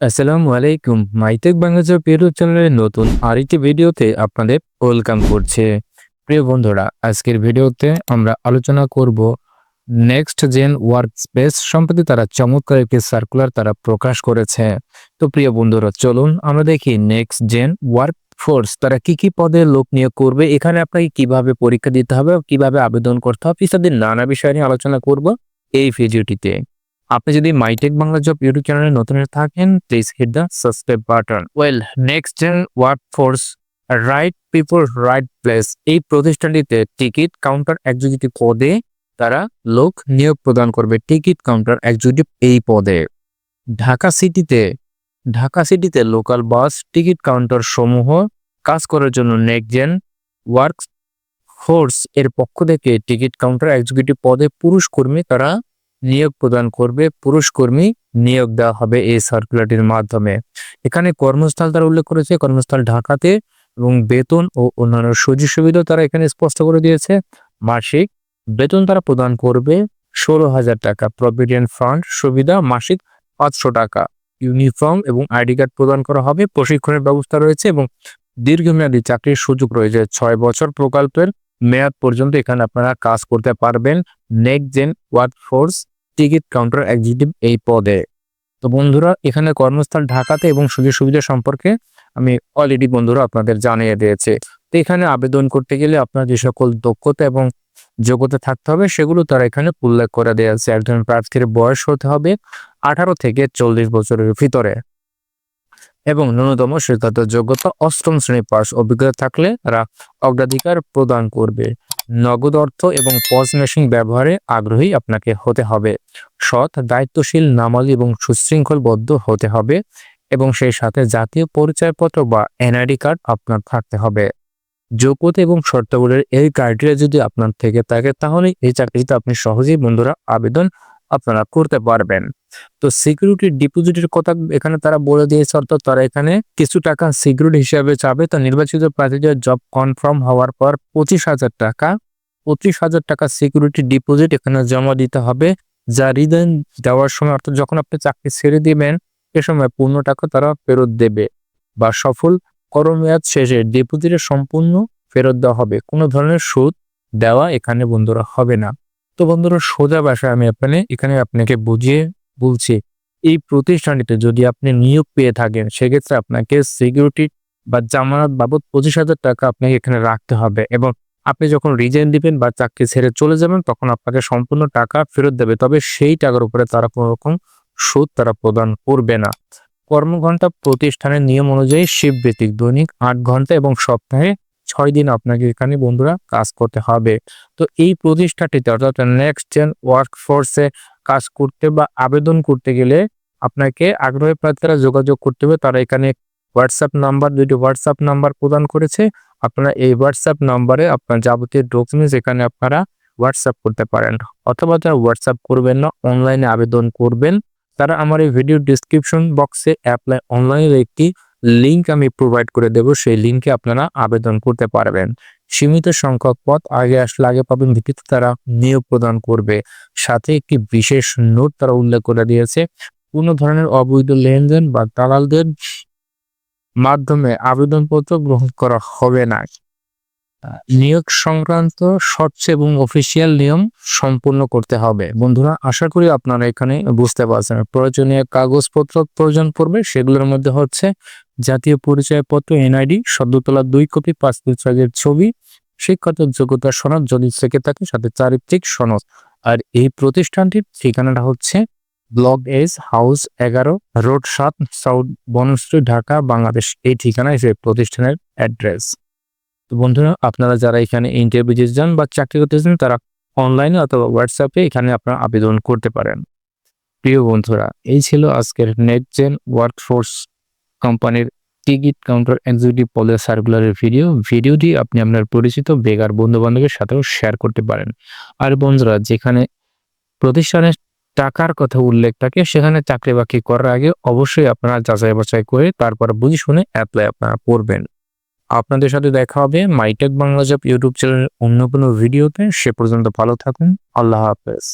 আসসালামু আলাইকুম। MyTech Bangladesh YouTube চ্যানেলের নতুন আরেকটি ভিডিওতে আপনাদের ওয়েলকাম করছে। প্রিয় বন্ধুরা, আজকের ভিডিওতে আমরা আলোচনা করব নেক্সট জেন ওয়ার্ক স্পেস সম্প্রতি তারা চমৎকার একটি সার্কুলার তারা প্রকাশ করেছে। তো প্রিয় বন্ধুরা, চলুন আমরা দেখি নেক্সট জেন ওয়ার্ক ফোর্স তারা কি কি পদে লোক নিয়োগ করবে, এখানে আপনাকে কীভাবে পরীক্ষা দিতে হবে, কীভাবে আবেদন করতে হবে, ইত্যাদি নানা বিষয় নিয়ে আলোচনা করব এই ভিডিওটিতে। আপনি যদি মাইটেক বাংলা জব ইউটিউব চ্যানেলে নতুন থাকেন please hit the subscribe button well next gen work force right people right place এই প্রতিষ্ঠানটিতে টিকিট কাউন্টার এক্সিকিউটিভ পদে তারা লোক নিয়োগ প্রদান করবে। টিকিট কাউন্টার এক্সিকিউটিভ এই পদে। ঢাকা সিটিতে ঢাকা সিটিতে লোকাল বাস টিকিট কাউন্টার সমূহ কাজ করার জন্য নেক্সট জেন ওয়ার্ক ফোর্স এর পক্ষ থেকে টিকিট কাউন্টার এক্সিকিউটিভ পদে পুরুষ কর্মী তারা নিয়োগ প্রদান করবে, পুরুষ কর্মী নিয়োগ দেওয়া হবে এই সার্কুলারটির মাধ্যমে। এখানে কর্মস্থল তারা উল্লেখ করেছে, কর্মস্থল ঢাকাতে এবং বেতন ও অন্যান্য সুযোগ সুবিধা তারা এখানে স্পষ্ট করে দিয়েছে। মাসিক বেতন তারা প্রদান করবে ষোলো হাজার টাকা। প্রভিডেন্ট ফান্ড সুবিধা মাসিক পাঁচশো টাকা। ইউনিফর্ম এবং আইডি কার্ড প্রদান করা হবে। প্রশিক্ষণের ব্যবস্থা রয়েছে এবং দীর্ঘমেয়াদী চাকরির সুযোগ রয়েছে। ছয় বছর প্রকল্পের মেয়াদ পর্যন্ত এখানে আপনারা কাজ করতে পারবেন। Next gen work force ticket counter executive এই পদে। তো বন্ধুরা, এখানে কর্মস্থল ঢাকাতে এবং সুযোগ সুবিধা সম্পর্কে আমি অলরেডি বন্ধুরা আপনাদের জানিয়ে দিয়েছে। তো এখানে আবেদন করতে গেলে আপনার যে সকল দক্ষতা এবং যোগ্যতা থাকতে হবে, সেগুলো তারা এখানে উল্লেখ করে দেওয়া আছে। একজন প্রার্থীর বয়স হতে হবে আঠারো থেকে চল্লিশ বছরের ভিতরে। এবং ন্যূনতম শিক্ষাগত যোগ্যতা অষ্টম শ্রেণি পাস অভিজ্ঞতা থাকলে তারা অগ্রাধিকার প্রদান করবে। নগদ অর্থ এবং পজ মেশিন ব্যবহারে আগ্রহী আপনাকে হতে হবে। সৎ, দায়িত্বশীল নামালি এবং সুশৃঙ্খলবদ্ধ হতে হবে এবং সেই সাথে জাতীয় পরিচয়পত্র বা এনআইডি কার্ড আপনার থাকতে হবে। যোগ্যতা এবং শর্তাবলীর এই ক্রাইটেরিয়া যদি আপনার থেকে থাকে, তাহলে এই চাকরিতে আপনি সহজেই বন্ধুরা আবেদন আপনারা করতে পারবেন। তো সিকিউরিটি ডিপোজিটের কথা এখানে তারা বলে দিয়েছে, অর্থাৎ তারা এখানে কিছু টাকা সিকিউরিটি হিসাবে চাবে। তো নির্বাচিত প্রার্থীদের জব কনফার্ম হওয়ার পর পঁচিশ হাজার টাকা, পঁচিশ হাজার টাকা সিকিউরিটি ডিপোজিট এখানে জমা দিতে হবে। যা রিদেন দেওয়ার সময়, অর্থাৎ যখন আপনি চাকরি ছেড়ে দিবেন, এ সময় পূর্ণ টাকা তারা ফেরত দেবে বা সফল করমেয়াদ শেষে ডিপোজিটের সম্পূর্ণ ফেরত দেওয়া হবে। কোনো ধরনের সুদ দেওয়া এখানে বন্ধুরা হবে না। তো বন্ধুরা, সোজা ভাষায় আমি আপনাকে, এখানে আপনাকে বুঝিয়ে বলছি, এই প্রতিষ্ঠানটিতে যদি আপনি নিয়োগ পেয়ে থাকেন, সেক্ষেত্রে আপনাকে সিকিউরিটি বা জামানত বাবদ পঁচিশ হাজার টাকা আপনাকে এখানে রাখতে হবে এবং আপনি যখন রিজাইন দিবেন বা চাকরি ছেড়ে চলে যাবেন, তখন আপনাকে সম্পূর্ণ টাকা ফেরত দেবে। তবে সেই টাকার উপরে তারা কোনো রকম সুদ তারা প্রদান করবে না। কর্মঘণ্টা প্রতিষ্ঠানের নিয়ম অনুযায়ী শিব ব্যতিক দৈনিক আট ঘণ্টা এবং সপ্তাহে ছয় দিন আপনাকে এখানে বন্ধুরা কাজ করতে হবে। তো এই প্রতিষ্ঠানটিতে অর্থাৎ নেক্সট জেন ওয়ার্ক ফোর্সে কাজ করতে বা আবেদন করতে গেলে আপনাকে আগ্রহী প্রার্থীরা যোগাযোগ করতে হবে। তারা এখানে হোয়াটসঅ্যাপ নাম্বার দুটি হোয়াটসঅ্যাপ নাম্বার প্রদান করেছে। আপনারা এই হোয়াটসঅ্যাপ নাম্বারে আপনার যাবতীয় ডকুমেন্টস এখানে আপনারা হোয়াটসঅ্যাপ করতে পারেন। অথবা যারা হোয়াটসঅ্যাপ করবেন না অনলাইনে আবেদন করবেন, তারা আমার এই ভিডিও ডিসক্রিপশন বক্সে অ্যাপ্লাই অনলাইনের একটি লিংক আমি প্রোভাইড করে দেব, সেই লিঙ্কে আপনারা আবেদন করতে পারবেন। সীমিত সংখ্যক পদ আগে আসলে আগে পাবেন ভিত্তিতে তারা নিয়োগ প্রদান করবে। সাথে একটি বিশেষ নোট তারা উল্লেখ করে দিয়েছে, কোনো ধরনের অবৈধ লেনদেন বা দালালদের মাধ্যমে আবেদনপত্র গ্রহণ করা হবে না। নিয়োগ সংক্রান্ত স্বচ্ছ এবং অফিসিয়াল নিয়ম সম্পূর্ণ করতে হবে। বন্ধুরা, আশা করি আপনারা এখানে বুঝতে পারছেন। প্রয়োজনীয় কাগজপত্র প্রয়োজন পড়বে, সেগুলোর মধ্যে হচ্ছে জাতীয় পরিচয়পত্র এনআইডি সদ্যতলা দুই কপি পাসপোর্ট সাইজের ছবি, শিক্ষাগত যোগ্যতা সনদ, যদি থেকে থাকে সাথে চারিত্রিক সনদ। আর এই প্রতিষ্ঠানটির ঠিকানাটা হচ্ছে ব্লক এস, হাউস এগারো, রোড সাত, সাউথ বনশ্রী ঢাকা, বাংলাদেশ। এই ঠিকানায় সেই প্রতিষ্ঠানের অ্যাড্রেস। তো বন্ধুরা, আপনারা যারা এখানে ইন্টারভিউ দিতে যান বা চাকরি করতে চান তারা অনলাইনে অথবা হোয়াটসঅ্যাপে এখানে আপনারা আবেদন করতে পারেন। প্রিয় বন্ধুরা, এই ছিল আজকের নেক্সট জেন ওয়ার্কফোর্স কোম্পানির টিকিট কাউন্টার এক্সিকিউটিভ পদের সার্কুলারের ভিডিও ভিডিওটি আপনি আপনার পরিচিত, বেকার বন্ধু বান্ধবের সাথেও শেয়ার করতে পারেন। আর বন্ধুরা, যেখানে প্রতিষ্ঠানের টাকার কথা উল্লেখ থাকে, সেখানে চাকরি বাকরি করার আগে অবশ্যই আপনারা যাচাই বাছাই করে, তারপর বুঝে শুনে অ্যাপ্লাই আপনারা করবেন। আপনাদের সাথে দেখা হবে মাইটেক বাংলা জব ইউটিউব চ্যানেলের অন্য কোনো ভিডিওতে। সে পর্যন্ত ভালো থাকুন। আল্লাহ হাফেজ।